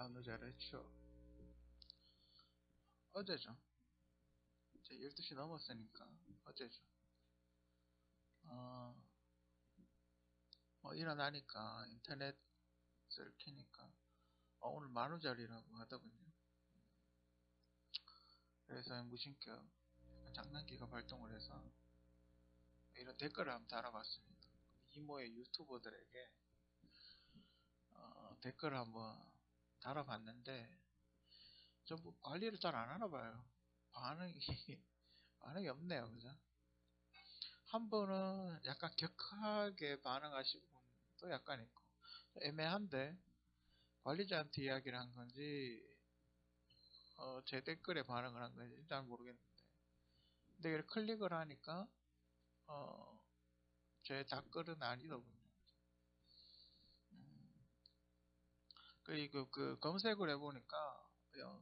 만우절의 추억 어제죠. 이제 12시 넘었으니까 어제죠. 어, 뭐 일어나니까 인터넷을 켜니까 어, 오늘 만우절이라고 하더군요. 그래서 무신격 장난기가 발동을 해서 이런 댓글을 한번 달아봤습니다. 이모의 유튜버들에게 어, 댓글을 한번 달아봤는데 전부 관리를 잘 안 하나 봐요. 반응이 반응이 없네요, 그죠? 한 분은 약간 격하게 반응하시고 또 약간 있고 애매한데 관리자한테 이야기를 한 건지 어, 제 댓글에 반응을 한 건지 잘 모르겠는데 근데 이렇게 클릭을 하니까 어, 제 댓글은 아니더군요. 그리고 그 검색을 해보니까 어,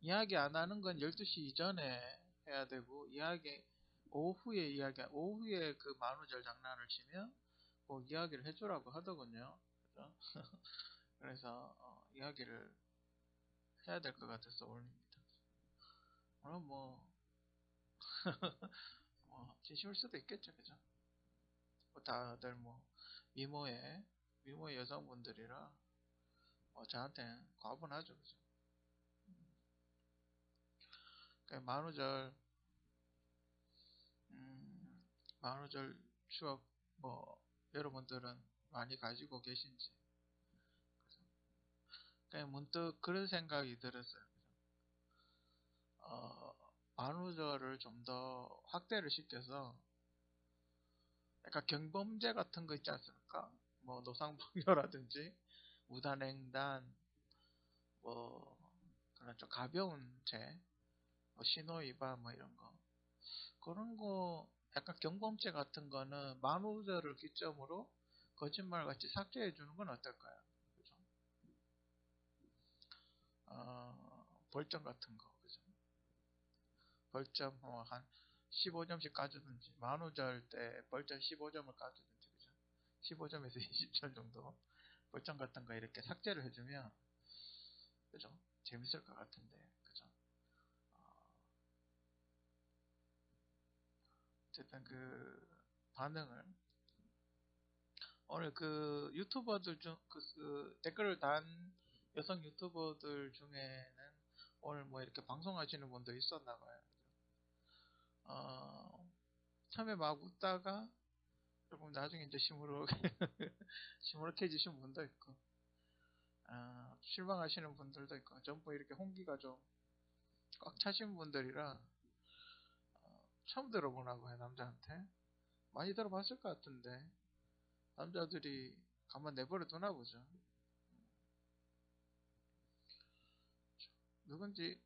이야기 안 하는 건 12시 이전에 해야 되고 이야기 오후에 이야기 오후에 그 만우절 장난을 치면 꼭 이야기를 해주라고 하더군요. 그죠? 그래서 어, 이야기를 해야 될 것 같아서 올립니다. 물론 뭐, 뭐 진심일 수도 있겠죠, 그죠? 뭐 다들 뭐 미모의 미모의 여성분들이라 어, 저한테는 과분하죠. 그죠? 그 만우절, 음, 만우절 추억, 뭐, 여러분들은 많이 가지고 계신지. 그죠? 그냥 문득 그런 생각이 들었어요. 그죠? 어, 만우절을 좀 더 확대를 시켜서, 약간 경범죄 같은 거 있지 않습니까? 뭐, 노상방뇨라든지, 무단횡단, 뭐, 그런 좀 가벼운 죄, 뭐 신호위반 뭐 이런 거. 그런 거, 약간 경범죄 같은 거는 만우절을 기점으로 거짓말 같이 삭제해 주는 건 어떨까요? 그죠? 어, 벌점 같은 거, 그죠? 벌점 뭐 한 15점씩 까주든지, 만우절 때 벌점 15점을 까주든지, 그죠? 15점에서 20점 정도. 벌점 같은 거 이렇게 삭제를 해주면 그죠? 재밌을 것 같은데 그죠? 어, 어쨌든 그 반응을 오늘 그 유튜버들 중 그, 그 댓글을 단 여성 유튜버들 중에는 오늘 뭐 이렇게 방송하시는 분도 있었나 봐요. 어, 처음에 막 웃다가 조금 나중에 이제 시무룩, 시무룩해지신 분도 있고, 아, 실망하시는 분들도 있고, 전부 이렇게 홍기가 좀 꽉 차신 분들이라, 어, 처음 들어보라고 해, 남자한테. 많이 들어봤을 것 같은데, 남자들이 가만 내버려 두나 보죠. 누군지,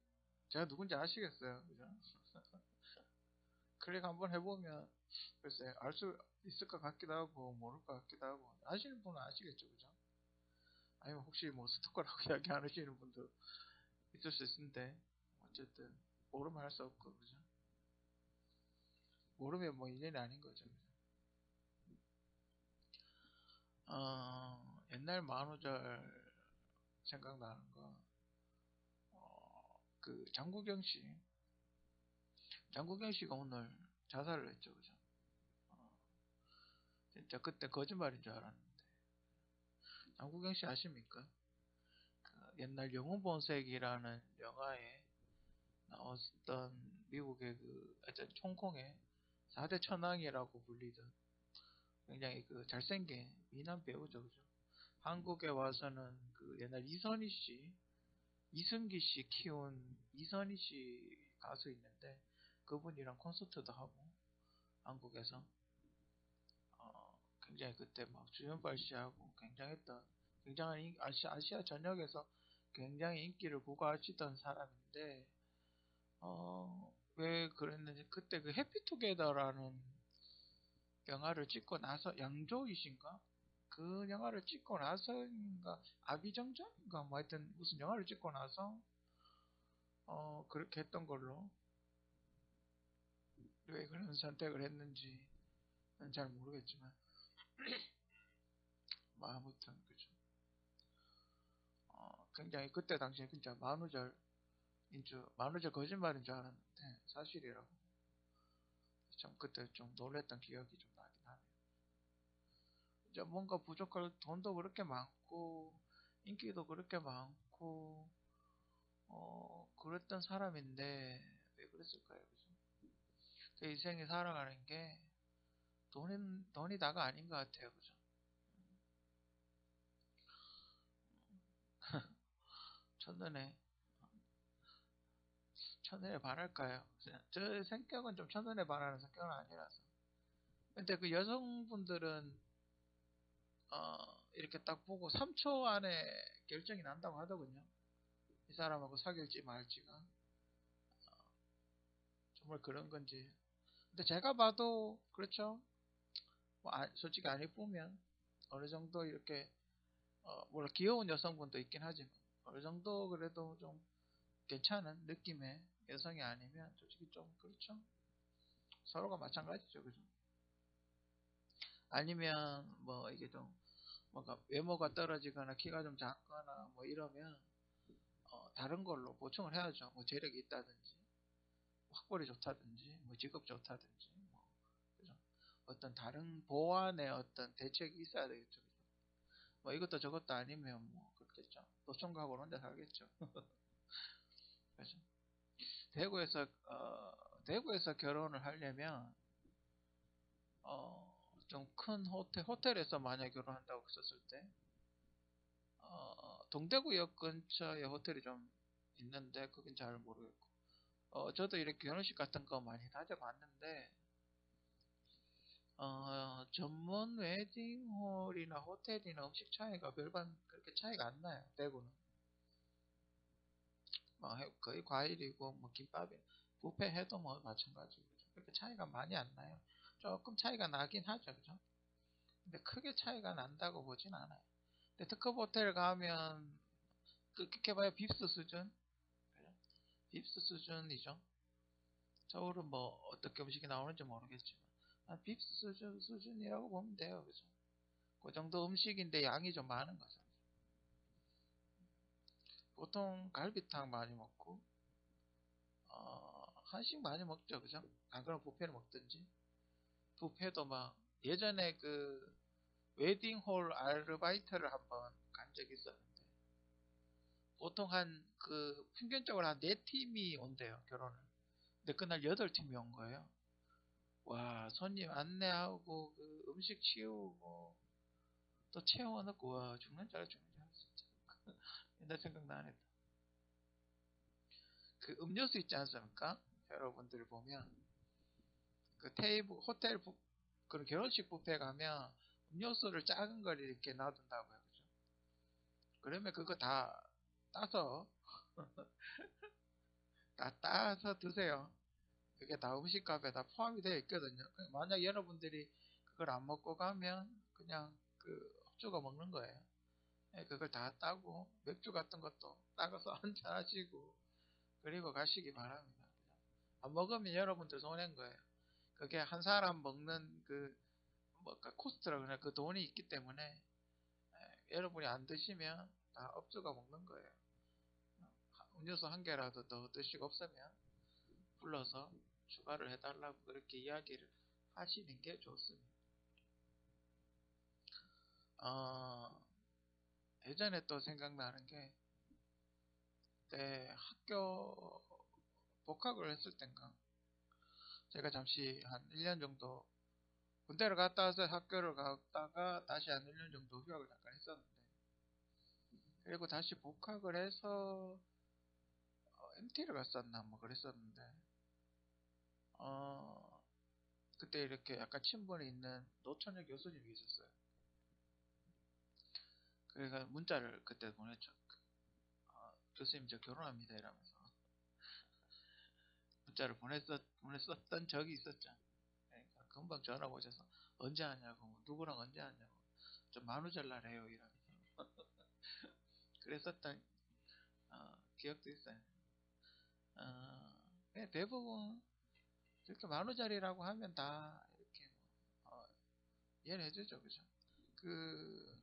제가 누군지 아시겠어요, 그죠? 클릭 한번 해보면, 글쎄, 알 수 있을 것 같기도 하고, 모를 것 같기도 하고, 아시는 분은 아시겠죠, 그죠? 아니면 혹시 뭐 스토커라고 이야기 안 하시는 분도 있을 수 있는데, 어쨌든, 모르면 할 수 없고, 그죠? 모르면 뭐 인연이 아닌 거죠, 그죠? 어, 옛날 만우절 생각나는 거, 어, 그, 장국영 씨. 장국영 씨가 오늘 자살을 했죠, 그죠? 어, 진짜 그때 거짓말인 줄 알았는데. 장국영 씨 아십니까? 그 옛날 영웅 본색이라는 영화에 나왔던 미국의 그, 하여튼 총콩의 4대 천왕이라고 불리던 굉장히 그 잘생긴 미남 배우죠, 그죠? 한국에 와서는 그 옛날 이선희 씨, 이승기 씨 키운 이선희 씨 가수 있는데 그분이랑 콘서트도 하고 한국에서. 어, 굉장히 그때 막 주연발 씨하고 굉장했던 굉장한 인, 아시아, 아시아 전역에서 굉장히 인기를 부과하시던 사람인데 어, 왜 그랬는지 그때 그 해피투게더라는 영화를 찍고 나서 양조이신가? 그 영화를 찍고 나서인가? 아비정전인가? 뭐 하여튼 무슨 영화를 찍고 나서 어 그렇게 했던 걸로 왜 그런 선택을 했는지는 잘 모르겠지만 뭐 아무튼 그죠 어, 굉장히 그때 당시에 진짜 만우절 인 줄 만우절 거짓말인 줄 알았는데 사실이라고 참 그때 좀 놀랬던 기억이 좀 나긴 하네요. 이제 뭔가 부족할 돈도 그렇게 많고 인기도 그렇게 많고 어 그랬던 사람인데 왜 그랬을까요? 인생에 살아가는 게 돈이 돈이 다가 아닌 것 같아요, 그죠? 첫눈에 첫눈에 반할까요? 저 성격은 좀 첫눈에 반하는 성격은 아니라서. 근데 그 여성분들은 어, 이렇게 딱 보고 3초 안에 결정이 난다고 하더군요. 이 사람하고 사귈지 말지가. 어, 정말 그런 건지. 근데 제가 봐도 그렇죠. 뭐 아, 솔직히 안 이쁘면 어느 정도 이렇게 어, 물론 귀여운 여성분도 있긴 하지만 어느 정도 그래도 좀 괜찮은 느낌의 여성이 아니면 솔직히 좀 그렇죠. 서로가 마찬가지죠, 그죠? 아니면 뭐 이게 좀 뭔가 외모가 떨어지거나 키가 좀 작거나 뭐 이러면 어, 다른 걸로 보충을 해야죠. 뭐 재력이 있다든지 확벌이 좋다든지 뭐 직업 좋다든지 뭐 그죠? 어떤 다른 보완의 어떤 대책이 있어야 되겠죠. 뭐 이것도 저것도 아니면 뭐 그렇겠죠. 노총각으로 혼자 살겠죠. 그죠? 대구에서 어, 대구에서 결혼을 하려면 어, 좀 큰 호텔 호텔에서 만약 결혼한다고 했었을 때 어, 동대구역 근처에 호텔이 좀 있는데 그건 잘 모르겠고 어, 저도 이렇게 결혼식 같은 거 많이 다녀봤는데 어, 전문 웨딩홀이나 호텔이나 음식 차이가 별반 그렇게 차이가 안 나요 대구는 뭐 거의 과일이고 뭐 김밥이 부페 해도 뭐 마찬가지고 그렇게 차이가 많이 안 나요. 조금 차이가 나긴 하죠, 그죠? 근데 크게 차이가 난다고 보진 않아요. 근데 특급 호텔 가면 그렇게 봐야 빕스 수준, 빕스 수준이죠. 서울은 뭐 어떻게 음식이 나오는지 모르겠지만 아, 빕스 수준 수준이라고 보면 돼요, 그죠? 그 정도 음식인데 양이 좀 많은 거죠. 보통 갈비탕 많이 먹고 어, 한식 많이 먹죠 그죠 안 그러면 뷔페를 먹든지 뷔페도 막 예전에 그 웨딩홀 아르바이트를 한번 간 적이 있었는데 보통 한 그 평균적으로 한 네 팀이 온대요 결혼을 근데 그날 여덟 팀이 온 거예요 와 손님 안내하고 그 음식 치우고 또 채워 넣고 와 죽는 줄 알아 죽는 줄 알아 진짜 옛날 생각나네. 그 음료수 있지 않습니까? 여러분들 보면 그 테이블 호텔 부, 그런 결혼식 뷔페 가면 음료수를 작은 걸 이렇게 놔둔다고요, 그죠? 그러면 그거 다 따서 다 따서 드세요. 그게 다 음식값에 다 포함이 되어 있거든요. 만약 여러분들이 그걸 안 먹고 가면 그냥 그 흡주가 먹는 거예요. 예, 그걸 다 따고 맥주 같은 것도 따가서 한잔 하시고 그리고 가시기 바랍니다. 안 먹으면 여러분들 손해인 거예요. 그게 한 사람 먹는 그 뭐까 코스트라 그러나 그 돈이 있기 때문에 예, 여러분이 안 드시면 다 업주가 먹는 거예요. 음료수 한 개라도 더 드시고 없으면 불러서 추가를 해달라고 그렇게 이야기를 하시는 게 좋습니다. 어, 예전에 또 생각나는 게, 그때 학교 복학을 했을 땐가, 제가 잠시 한 1년 정도 군대를 갔다 와서 학교를 갔다가 다시 한 1년 정도 휴학을 잠깐 했었는데, 그리고 다시 복학을 해서 어, MT를 갔었나 뭐 그랬었는데, 어, 그때 이렇게 약간 친분이 있는 노천여 교수님이 있었어요. 그래서 문자를 그때 보냈죠. 어, 교수님 저 결혼합니다 이러면서 문자를 보냈었, 보냈었던 적이 있었죠. 그러니까 금방 전화 오셔서 언제 하냐고 뭐 누구랑 언제 하냐고 좀 만우절날 해요 이러면서 그랬었던 어, 기억도 있어요. 어, 대부분 이렇게 만우절이라고 하면 다 이렇게 뭐, 어, 이해를 해주죠, 그죠? 그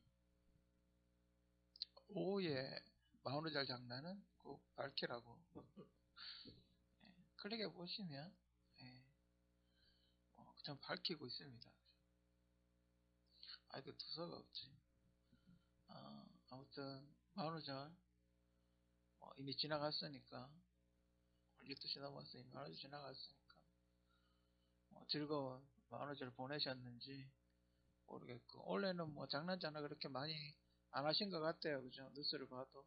오후에 마흔오절 장난은 꼭 밝히라고 예, 클릭해 보시면 예, 어, 좀 밝히고 있습니다. 아 이거 두서가 없지. 어, 아무튼 마흔오절 어, 이미 지나갔으니까 12시 넘었으니 마흔오절 지나갔으니까 어, 즐거운 마흔오절 보내셨는지 모르겠고 원래는 뭐 장난장난 그렇게 많이 안 하신 것 같아요. 그죠? 뉴스를 봐도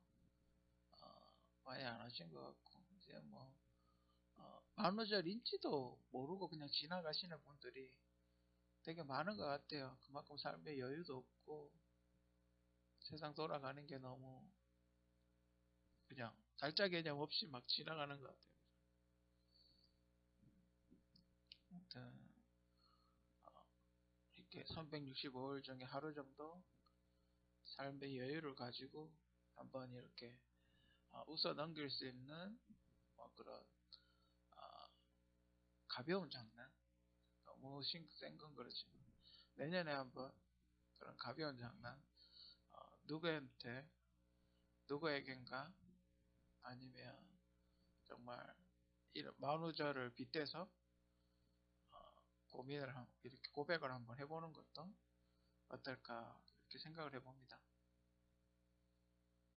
어, 많이 안 하신 것 같고 이제 뭐 어, 만우절 인지도 모르고 그냥 지나가시는 분들이 되게 많은 것 같아요. 그만큼 삶에 여유도 없고 세상 돌아가는 게 너무 그냥 달자 개념 없이 막 지나가는 것 같아요. 아무튼 어, 이렇게 365일 중에 하루 정도 삶의 여유를 가지고 한번 이렇게 어, 웃어 넘길 수 있는 뭐 그런 어, 가벼운 장난? 너무 센건 그렇지만 내년에 한번 그런 가벼운 장난 어, 누구한테 누구에겐가 아니면 정말 이런 만우절을 빗대서 어, 고민을 한, 이렇게 고백을 한번 해보는 것도 어떨까 이렇게 생각을 해봅니다.